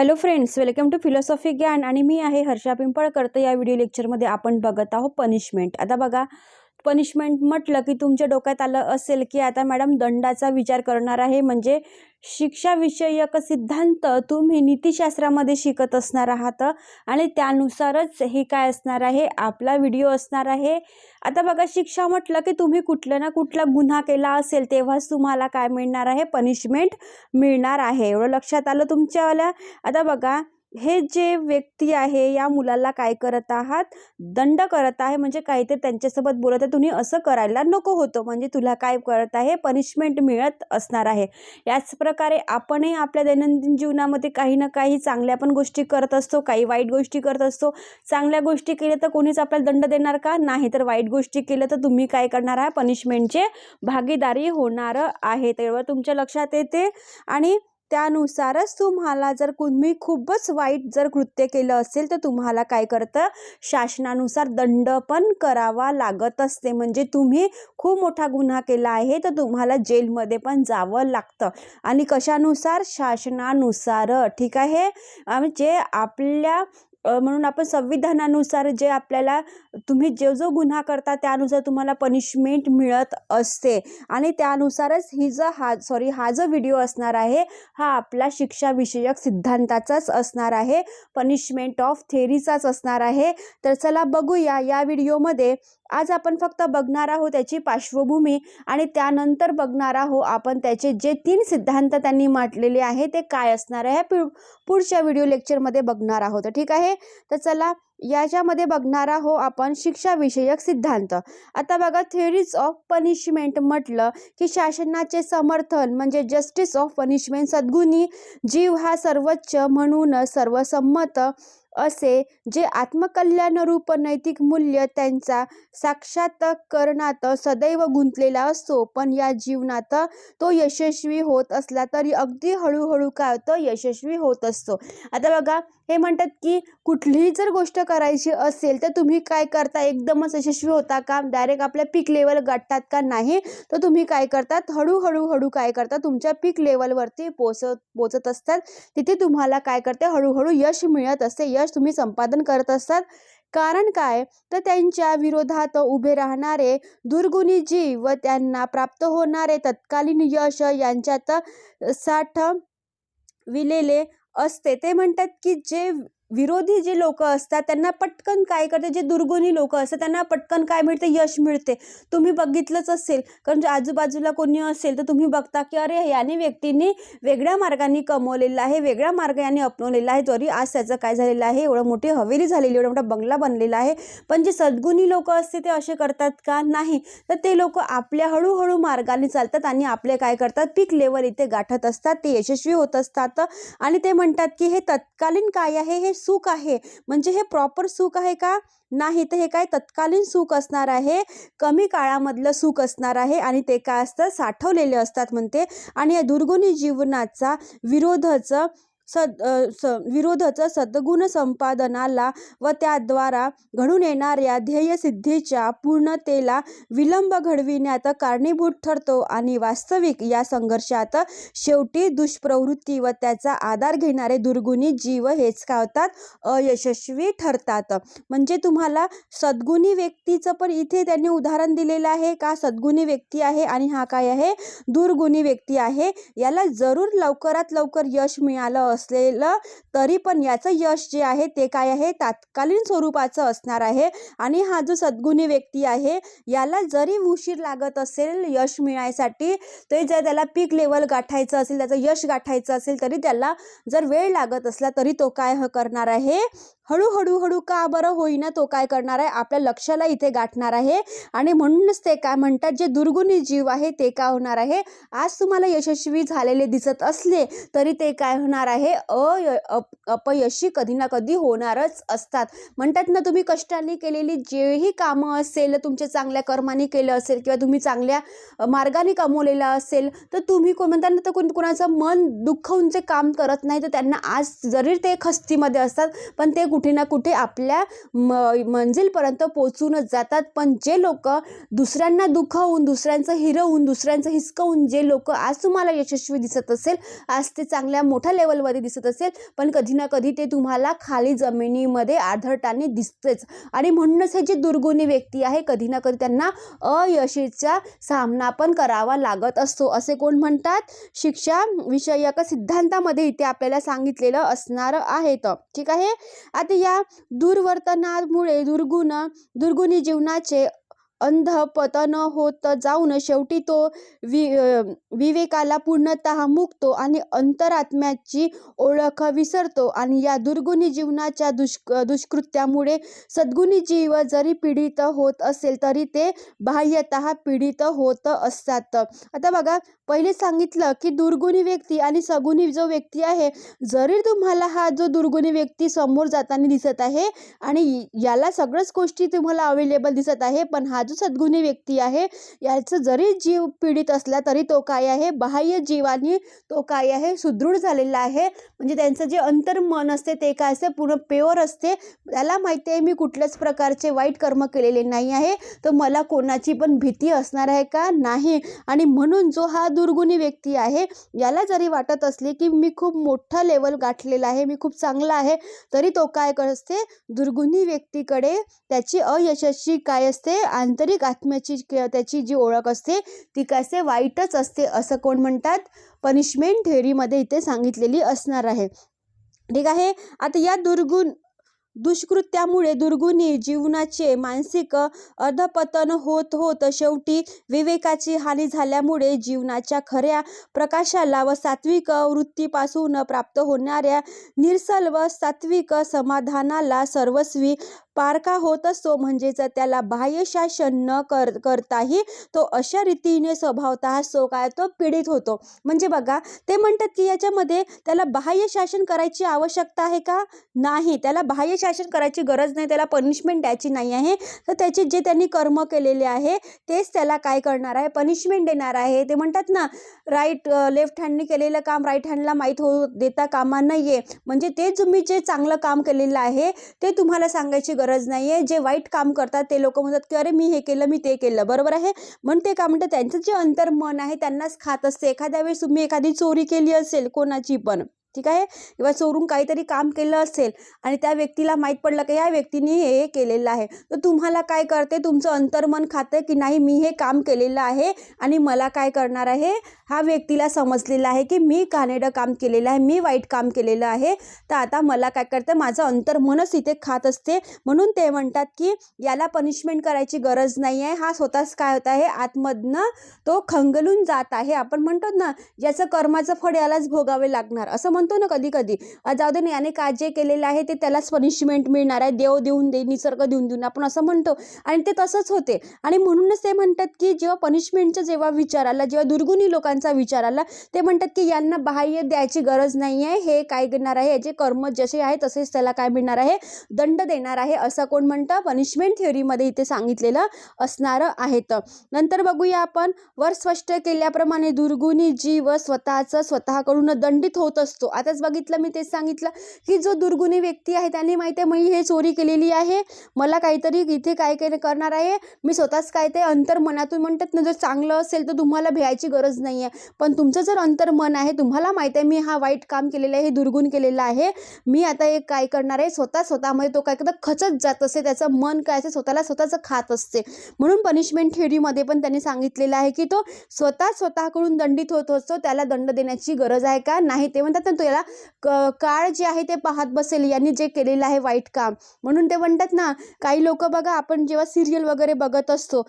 Hello friends welcome to philosophy ज्ञान आणि मी आहे हर्षा पिंपळकर तर या व्हिडिओ लेक्चरमध्ये आपण बघत आहोत पनिशमेंट आता बघा पनिशमेंट म्हटलं की तुमच्या डोक्यात आलं असेल की आता मॅडम दंडाचा विचार करणार आहे म्हणजे शिक्षाविषयक सिद्धांत तुम्ही नीतिशास्त्रामध्ये शिकत असणार आहात आणि त्यानुसारच हे काय असणार आहे आपला व्हिडिओ असणार आहे. आता बघा शिक्षा म्हटलं की तुम्ही कुठलं ना कुठला गुन्हा केला असेल तेव्हाच तुम्हाला काय मिळणार आहे? पनिशमेंट मिळणार आहे. एवढं लक्षात आलं तुमच्यावाल्या? आता बघा हे जे व्यक्ती आहे या मुलाला काय करत आहात? दंड करत आहे म्हणजे काहीतरी त्यांच्यासोबत बोलत आहे तुम्ही असं करायला नको होतं. म्हणजे तुला काय करत आहे? पनिशमेंट मिळत असणार आहे. याच प्रकारे आपणही आपल्या दैनंदिन जीवनामध्ये काही ना काही चांगल्या पण गोष्टी करत असतो काही वाईट गोष्टी करत असतो. चांगल्या गोष्टी केल्या तर कोणीच आपल्याला दंड देणार का? नाही तर वाईट गोष्टी केल्या तर तुम्ही काय करणार आहे पनिशमेंटचे भागीदारी होणार आहे. तेव्हा तुमच्या लक्षात येते. आणि त्यानुसारच तुम्हाला जर तुम्ही खूपच वाईट जर कृत्य केलं असेल तर तुम्हाला काय करतं? शासनानुसार दंड पण करावा लागत असते. म्हणजे तुम्ही खूप मोठा गुन्हा केला आहे तर तुम्हाला जेलमध्ये पण जावं लागतं. आणि कशानुसार? शासनानुसार. ठीक आहे? म्हणजे आपल्या म्हणून आपण संविधानानुसार जे आपल्याला तुम्ही जो जो गुन्हा करता त्यानुसार तुम्हाला पनिशमेंट मिळत असते. आणि त्यानुसारच ही जो हा सॉरी हा जो व्हिडिओ असणार आहे हा आपला शिक्षाविषयक सिद्धांताचाच असणार आहे. पनिशमेंट ऑफ थेरीचाच असणार आहे. तर चला बघूया या व्हिडिओमध्ये आज आपण फक्त बघणार आहोत त्याची पार्श्वभूमी आणि त्यानंतर बघणार आहोत आपण त्याचे जे तीन सिद्धांत त्यांनी मांडलेले आहे ते काय असणार आहे पु पुढच्या व्हिडिओ लेक्चरमध्ये बघणार आहोत. ठीक आहे? तर चला याच्यामध्ये बघणार आहोत आपण शिक्षाविषयक सिद्धांत. आता बघा थिअरीज ऑफ पनिशमेंट म्हटलं की शासनाचे समर्थन म्हणजे जस्टिस ऑफ पनिशमेंट सद्गुणी जीव हा सर्वोच्च म्हणून सर्वसंमत असे जे आत्मकल्याणरूप नैतिक मूल्य त्यांचा साक्षात्करणात सदैव गुंतलेला असतो. पण या जीवनात तो यशस्वी होत असला तरी अगदी हळूहळू काय होतं यशस्वी होत असतो. आता बघा हे म्हणतात की कुठलीही जर गोष्ट करायची असेल तर तुम्ही काय करता? एकदमच यशस्वी होता का? डायरेक्ट आपल्या पीक लेवल गाठतात का नाही? तर तुम्ही काय करतात? हळूहळू हळू काय करता? तुमच्या पीक लेवलवरती पोचत पोचत असतात. तिथे तुम्हाला काय करते? हळूहळू यश मिळत असते. यश तुम्ही संपादन करत असतात. कारण काय? तर त्यांच्या विरोधात उभे राहणारे दुर्गुणी जीव व त्यांना प्राप्त होणारे तत्कालीन यश यांच्यात साठ विलेले असते. ते म्हणतात की जे विरोधी जे लोक असतात त्यांना पटकन काय करते? जे दुर्गुणी लोक असतात त्यांना पटकन काय मिळते? यश मिळते. तुम्ही बघितलंच असेल कारण आजूबाजूला कोणी असेल तर तुम्ही बघता की अरे याने व्यक्तींनी वेगळ्या मार्गाने कमवलेलं आहे वेगळा मार्ग याने अपनवलेला आहे तरी आज त्याचं काय झालेलं आहे? एवढं मोठी हवेली झालेली एवढा मोठा बंगला बनलेला आहे. पण जे सद्गुणी लोक असते ते असे करतात का? नाही. तर ते लोक आपल्या हळूहळू मार्गाने चालतात आणि आपले काय करतात? पीक लेवल इथे गाठत असतात ते यशस्वी होत असतात. आणि ते म्हणतात की हे तत्कालीन काय आहे? हे सुख आहे. म्हणजे हे प्रॉपर सुख आहे का? नाही. तर हे काय तत्कालीन सुख असणार आहे. कमी काळामधलं सुख असणार आहे आणि ते काय असतं? साठवलेले असतात म्हणते. आणि या दुर्गुणी जीवनाचा विरोधचं सद स विरोधाचं सद्गुण संपादनाला व त्याद्वारा घडून येणाऱ्या ध्येयसिद्धीच्या पूर्णतेला विलंब घडविण्यात कारणीभूत ठरतो आणि वास्तविक या संघर्षात शेवटी दुष्प्रवृत्ती व त्याचा आधार घेणारे दुर्गुणी जीव हेच काय अयशस्वी ठरतात. म्हणजे तुम्हाला सद्गुणी व्यक्तीचं पण इथे त्यांनी उदाहरण दिलेलं आहे का? सद्गुणी व्यक्ती आहे आणि हा काय आहे? दुर्गुणी व्यक्ती आहे. याला जरूर लवकरात लवकर यश मिळालं असलेलं तरी पण याचं यश जे आहे ते काय आहे? तात्कालीन स्वरूपाचं असणार आहे. आणि हा जो सद्गुणी व्यक्ती आहे याला जरी उशीर लागत असेल यश मिळायसाठी ते जर त्याला पीक लेवल गाठायचं असेल त्याचं यश गाठायचं असेल तरी त्याला जर वेळ लागत असला तरी तो काय करणार आहे? हळूहळू हळू का बरं होईना तो काय करणार आहे? आपल्या लक्षाला इथे गाठणार आहे. आणि म्हणूनच ते काय म्हणतात जे दुर्गुणी जीव आहे ते काय होणार आहे? आज तुम्हाला यशस्वी झालेले दिसत असले तरी ते काय होणार आहे? अय अप- अपयशी कधी ना कधी होणारच असतात. म्हणतात ना तुम्ही कष्टाने केलेली जेही कामं असेल तुमच्या चांगल्या कर्माने केलं असेल किंवा तुम्ही चांगल्या मार्गाने कमवलेलं असेल तर तुम्ही कोण म्हणतात ना तर कोण कोणाचं मन दुःखवून जे काम करत नाही तर त्यांना आज जरी ते खस्तीमध्ये असतात पण ते कुठे कुठे ना कुठे आपल्या म मंजिलपर्यंत पोचूनच जातात. पण जे लोक दुसऱ्यांना दुखावून दुसऱ्यांचं हिरवून दुसऱ्यांचं हिसकवून जे लोक आज तुम्हाला यशस्वी दिसत असेल आज ते चांगल्या मोठ्या लेवलमध्ये दिसत असेल पण कधी ना कधी ते तुम्हाला खाली जमिनीमध्ये आढळताना दिसतेच. आणि म्हणूनच हे जी दुर्गुणी व्यक्ती आहे कधी ना कधी त्यांना अयशेचा सामना पण करावा लागत असतो. असे कोण म्हणतात? शिक्षा विषयक सिद्धांतामध्ये इथे आपल्याला सांगितलेलं असणार आहे तर ठीक आहे? आता या दुर्वर्तनामुळे दुर्गुण दुर्गुणी जीवनाचे अंधपतन होत जाऊन शेवटी तो वि विवेकाला पूर्णतः मुकतो आणि अंतरात्म्याची ओळख विसरतो आणि या दुर्गुणी जीवनाच्या दुष्क दुष्कृत्यामुळे सद्गुणी जीव जरी पीडित होत असेल तरी ते बाह्यतः पीडित होत असतात. आता बघा पहिले सांगितलं की दुर्गुणी व्यक्ती आणि सगुणी जो व्यक्ती आहे जरी तुम्हाला हा जो दुर्गुणी व्यक्ती समोर जाताना दिसत आहे आणि याला सगळ्याच गोष्टी तुम्हाला अवेलेबल दिसत आहे पण हा जो सद्गुणी व्यक्ती आहे. याचं जरी जीव पीडित असला तरी तो काय आहे? बाह्य जीवानी तो काय आहे? सुदृढ झालेला आहे. म्हणजे त्यांचं जे अंतर्मन असते ते काय असते? पूर्ण प्युअर असते. त्याला माहिती आहे मी कुठल्याच प्रकारचे वाईट कर्म केलेले नाही आहे. तर मला कोणाची पण भीती असणार आहे का? नाही. आणि म्हणून जो हा दुर्गुणी व्यक्ती आहे याला जरी वाटत असले की मी खूप मोठा लेवल गाठलेला आहे मी खूप चांगला आहे तरी तो काय करत? असते दुर्गुणी व्यक्तीकडे त्याची अयशस्वी काय असते? आंतरिक आत्म्याची क- त्याची जी ओळख असते ती कसे वाईटच असते असं कोण म्हणतात? पनिशमेंट थेअरीमध्ये इथे सांगितलेली असणार आहे. ठीक आहे? आता या दुर्गुण दुष्कृत्यामुळे दुर्गुणी जीवनाचे मानसिक अधपतन होत होत शेवटी विवेकाची हानी झाल्यामुळे जीवनाच्या खऱ्या प्रकाशाला व सात्विक वृत्तीपासून प्राप्त होणाऱ्या निरसल व सात्विक समाधानाला सर्वस्वी पारखा होत असतो. म्हणजेच त्याला बाह्य शासन न कर करताही तो अशा रीतीने स्वभावतः सो काय तो पीडित होतो. म्हणजे बघा ते म्हणतात की याच्यामध्ये त्याला बाह्य शासन करायची आवश्यकता आहे का? नाही. त्याला बाह्य शासन करायची गरज नाही. त्याला पनिशमेंट द्यायची नाही आहे. तर त्याचे जे त्यांनी कर्म केलेले आहे तेच त्याला काय करणार आहे? पनिशमेंट देणार आहे. ते म्हणतात ना राईट लेफ्ट हँडने केलेलं काम राईट हँडला माहीत होऊ देता कामा नाही आहे म्हणजे ते तुम्ही जे चांगलं काम केलेलं आहे ते तुम्हाला सांगायची गरज गरज नाही आहे जे वाईट काम करतात ते लोक म्हणतात की अरे मी हे केलं मी ते केलं. बरोबर आहे? म्हणून ते काय म्हणतात त्यांचं जे अंतर्मन आहे त्यांनाच खात असते. एखाद्या वेळेस तुम्ही एखादी चोरी केली असेल कोणाची पण ठीक आहे? किंवा चोरून काहीतरी काम केलं असेल आणि त्या व्यक्तीला माहीत पडलं की या व्यक्तीने हे केलेलं आहे तर तुम्हाला काय करते तुमचं अंतर्मन खातं की नाही मी हे काम केलेलं आहे आणि मला काय करणार आहे? हा व्यक्तीला समजलेलं आहे की मी कानेडं काम केलेलं आहे मी वाईट काम केलेलं आहे. तर आता मला काय करतं? माझं अंतर्मनच इथे खात असते. म्हणून ते म्हणतात की याला पनिशमेंट करायची गरज नाही आहे. हा स्वतःच काय होत आहे? आतमधनं तो खंगलून जात आहे. आपण म्हणतो ना ज्याचं कर्माचं फळ यालाच भोगावे लागणार. असं म्हणतो ना कधी कधी जाऊ दे ना याने काय जे केलेलं आहे ते त्यालाच पनिशमेंट मिळणार आहे देव देऊन दे निसर्ग देऊन देऊन. आपण असं म्हणतो. आणि ते तसंच होते. आणि म्हणूनच ते म्हणतात की जेव्हा पनिशमेंटचा जेव्हा विचार आला जेव्हा दुर्गुणी लोकांचा विचार आला ते म्हणतात की यांना बाह्य द्यायची गरज नाही आहे. हे काय करणार आहे? याचे कर्म जसे आहे तसेच त्याला काय मिळणार आहे? दंड देणार आहे असं कोण म्हणतं? पनिशमेंट थिअरीमध्ये इथे सांगितलेलं असणार आहे तर नंतर बघूया आपण. वर स्पष्ट केल्याप्रमाणे दुर्गुणी जीव स्वतःचं स्वतःकडून दंडित होत असतो. आताच बघितलं मी तेच सांगितलं की जो दुर्गुणी व्यक्ती आहे त्याने माहिती आहे मी हे चोरी केलेली आहे मला काहीतरी इथे काय काय करणार आहे मी स्वतःच काय ते अंतर्मनातून म्हणतात ना जर चांगलं असेल तर तुम्हाला भ्यायची गरज नाही आहे पण तुमचं जर अंतर्मन आहे तुम्हाला माहिती आहे मी हा वाईट काम केलेलं आहे हे दुर्गुण केलेलं आहे मी आता एक काय करणार आहे स्वतः स्वतःमध्ये तो काय करता खचत जात असते त्याचं मन काय असते स्वतःला स्वतःचं खात असते. म्हणून पनिशमेंट थिअरीमध्ये पण त्यांनी सांगितलेलं आहे की तो स्वतः स्वतःकडून दंडित होत असतो त्याला दंड देण्याची गरज आहे का? नाही ते म्हणतात ना त्याला काळ जे आहे ते पाहत बसेल. यांनी जे केलेलं आहे वाईट काम. म्हणून ते म्हणतात ना काही लोक बघा आपण जेव्हा सिरियल वगैरे बघत असतो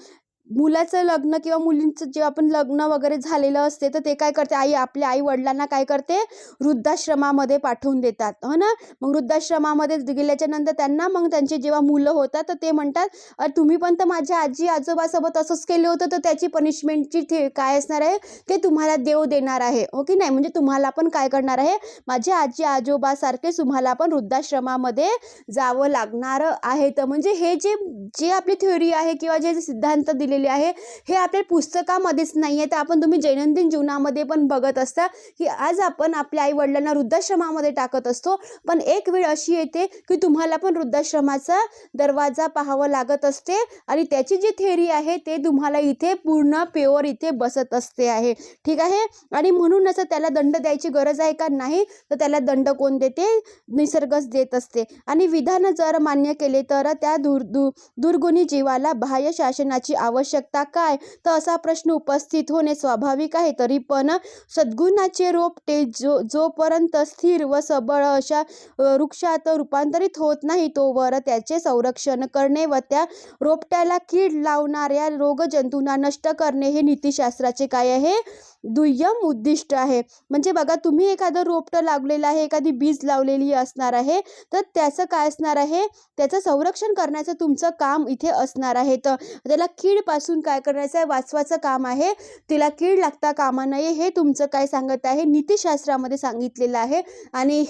मुलाचं लग्न किंवा मुलींचं जेव्हा आपण लग्न वगैरे झालेलं असते तर ते काय करते? आई आपल्या आई वडिलांना काय करते? वृद्धाश्रमामध्ये पाठवून देतात. हो ना? मग वृद्धाश्रमामध्ये गेल्याच्यानंतर त्यांना मग त्यांचे जेव्हा मुलं होतात तर ते म्हणतात तुम्ही पण तर माझ्या आजी आजोबासोबत असंच केलं होतं तर त्याची पनिशमेंटची थे काय असणार आहे? ते तुम्हाला देव देणार आहे. हो की नाही? म्हणजे तुम्हाला पण काय करणार आहे? माझ्या आजी आजोबासारखे तुम्हाला पण वृद्धाश्रमामध्ये जावं लागणार आहे. तर म्हणजे हे जे जे आपली थ्योरी आहे किंवा जे जे सिद्धांत दिलेले सांगितलेले आहे. हे आपल्या पुस्तकामध्येच नाही आहे. तर आपण तुम्ही दैनंदिन जीवनामध्ये पण बघत असता की आज आपण आपल्या आईवडिलांना वृद्धाश्रमामध्ये टाकत असतो. पण एक वेळ अशी येते की तुम्हाला पण वृद्धाश्रमाचा दरवाजा पाहावा लागत असते आणि त्याची जी थेअरी आहे ते तुम्हाला इथे पूर्ण प्युअर इथे बसत असते आहे. ठीक आहे? आणि म्हणूनच त्याला दंड द्यायची गरज आहे का नाही? तर त्याला दंड कोण देते? निसर्गच देत असते. आणि विधान जर मान्य केले तर त्या दुर दु दुर्गुणी जीवाला बाह्य शासनाची आवश्यकता काय? तर असा प्रश्न उपस्थित होणे स्वाभाविक आहे. तरी पण सद्गुणाचे रोपटे जो जोपर्यंत स्थिर व सबळ अशा वृक्षात रूपांतरित होत नाही तोवर त्याचे संरक्षण करणे व त्या रोपट्याला कीड लावणाऱ्या रोगजंतूंना नष्ट करणे हे नीतिशास्त्राचे काय आहे? दुय्यम उद्दिष्ट आहे. म्हणजे बघा तुम्ही एखादं रोपटं लावलेलं आहे एखादी बीज लावलेली असणार आहे तर त्याचं काय असणार आहे? त्याचं संरक्षण करण्याचं तुमचं काम इथे असणार आहे. तर त्याला कीडपासून काय करायचं आहे? वाचवाचं काम आहे. तिला कीड लागता कामा नये हे तुमचं काय सांगत आहे? नीतिशास्त्रामध्ये सांगितलेलं आहे. आणि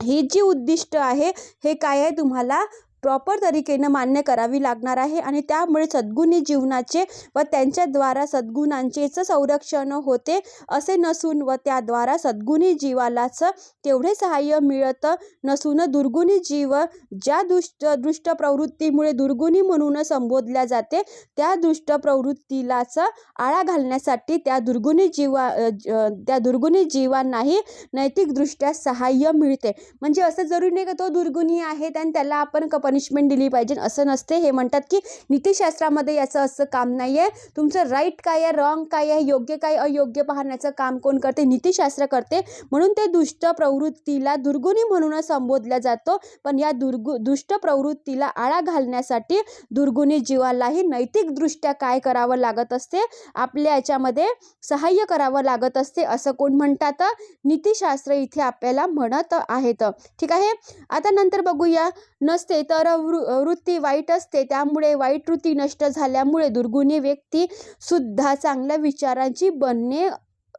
ही जी उद्दिष्ट आहे हे काय आहे तुम्हाला? प्रॉपर तरीकेनं मान्य करावी लागणार आहे आणि त्यामुळे सद्गुणी जीवनाचे व त्यांच्याद्वारा सद्गुणांचेच संरक्षण होते असे नसून व त्याद्वारा सद्गुणी जीवालाच तेवढे सहाय्य मिळत नसून दुर्गुणी जीव ज्या दुष्ट दुष्ट प्रवृत्तीमुळे दुर्गुणी म्हणून संबोधल्या जाते त्या दुष्ट प्रवृत्तीलाच आळा घालण्यासाठी त्या दुर्गुणी जीवा ज- त्या दुर्गुणी जीवांनाही नैतिकदृष्ट्या सहाय्य मिळते. म्हणजे असं जरुरी नाही का तो दुर्गुणी आहे आणि त्याला आपण पनिशमेंट दिली पाहिजे असं नसते. हे म्हणतात की नीतिशास्त्रामध्ये याचं असं काम नाही आहे तुमचं राईट काय आहे रॉंग काय आहे योग्य काय अयोग्य पाहण्याचं काम कोण करते? नीतिशास्त्र करते. म्हणून ते दुष्ट प्रवृत्तीला दुर्गुणी म्हणून संबोधला जातो. पण या दुर्गु दुष्ट प्रवृत्तीला आळा घालण्यासाठी दुर्गुणी जीवालाही नैतिकदृष्ट्या काय करावं लागत असते? आपल्या याच्यामध्ये सहाय्य करावं लागत असते असं कोण म्हणतात? नीतिशास्त्र इथे आपल्याला म्हणत आहेत. ठीक आहे? आता नंतर बघूया. नसते तर वृ वृत्ती वाईट असते. त्यामुळे वाईट वृत्ती नष्ट झाल्यामुळे दुर्गुणी व्यक्ती सुद्धा चांगल्या विचारांची बनणे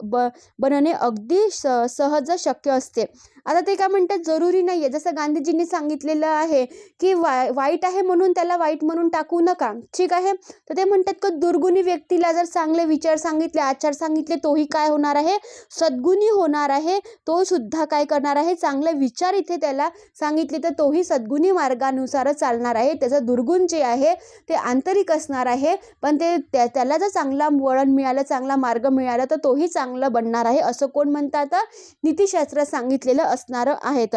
ब बनणे अगदी स सहज शक्य असते. आता ते काय म्हणतात? जरुरी नाही आहे जसं गांधीजींनी सांगितलेलं आहे की वाय वाईट आहे म्हणून त्याला वाईट म्हणून टाकू नका. ठीक आहे? तर ते म्हणतात की दुर्गुणी व्यक्तीला जर चांगले विचार सांगितले आचार सांगितले तोही काय होणार आहे? सद्गुणी होणार आहे. तो सुद्धा काय करणार आहे? चांगले विचार इथे त्याला सांगितले तर तोही सद्गुणी मार्गानुसार चालणार आहे. त्याचं दुर्गुण जे आहे ते आंतरिक असणार आहे. पण ते त्या त्याला जर चांगला वळण मिळालं चांगला मार्ग मिळाला तर तोही चांगला चांगलं बनणार आहे असं कोण म्हणतात? नीतीशास्त्र सांगितलेलं असणार आहेत.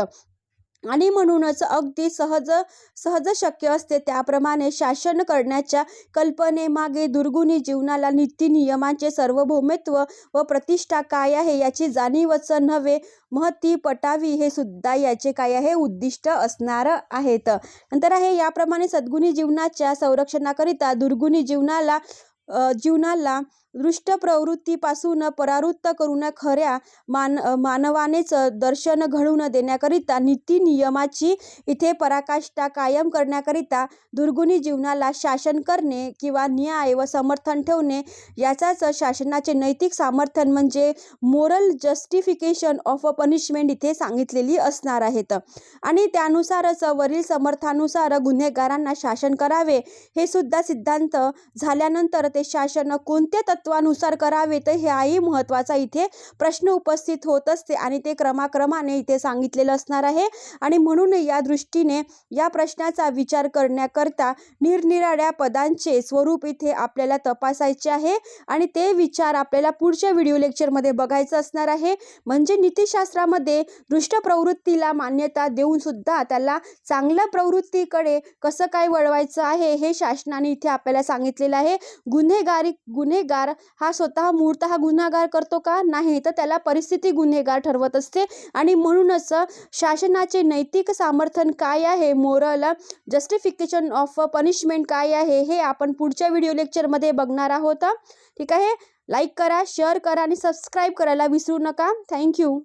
आणि म्हणूनच अगदी सहज सहज शक्य असते त्याप्रमाणे शासन करण्याच्या कल्पनेमागे दुर्गुणी जीवनाला नीती नियमांचे सार्वभौमत्व व प्रतिष्ठा काय आहे याची जाणीवच नव्हे महती पटावी हे सुद्धा याचे काय आहे? उद्दिष्ट असणार आहेत. नंतर आहे याप्रमाणे सद्गुणी जीवनाच्या संरक्षणाकरिता दुर्गुणी जीवनाला जीवनाला दृष्ट प्रवृत्तीपासून परावृत्त करून खऱ्या मान मानवानेच दर्शन घडवून देण्याकरिता नीती नियमाची इथे पराकाष्ठा कायम करण्याकरिता दुर्गुणी जीवनाला शासन करणे किंवा न्याय व समर्थन ठेवणे याचाच शासनाचे नैतिक सामर्थ्यन म्हणजे moral justification of a punishment इथे सांगितलेली असणार आहेत. आणि त्यानुसारच वरील समर्थानुसार गुन्हेगारांना शासन करावे हे सुद्धा सिद्धांत झाल्यानंतर ते शासन कोणत्या तत्वानुसार करावे तर हाही महत्त्वाचा इथे प्रश्न उपस्थित होत असते आणि ते क्रमाक्रमाने इथे सांगितलेलं असणार आहे. आणि म्हणून या दृष्टीने या प्रश्नाचा विचार करण्याकरता निरनिराळ्या पदांचे स्वरूप इथे आपल्याला तपासायचे आहे. आणि ते विचार आपल्याला पुढच्या व्हिडिओ लेक्चरमध्ये बघायचं असणार आहे. म्हणजे नीतिशास्त्रामध्ये दृष्ट प्रवृत्तीला मान्यता देऊन सुद्धा त्याला चांगल्या प्रवृत्तीकडे कसं काय वळवायचं आहे हे शासनाने इथे आपल्याला सांगितलेलं आहे. गुन्हेगारी गुन्हेगार गुन्हेगार हा स्वतः मूळतः गुन्हेगार करतो का? नाही. तर त्याला परिस्थिती गुन्हेगार ठरवत असते. आणि म्हणूनच शासनाचे नैतिक समर्थन काय आहे? मोरल जस्टिफिकेशन ऑफ पनिशमेंट काय आहे? हे आपण पुढच्या व्हिडिओ लेक्चरमध्ये बघणार आहोत. ठीक आहे? लाईक करा शेअर करा आणि सबस्क्राईब करायला विसरू नका. थँक्यू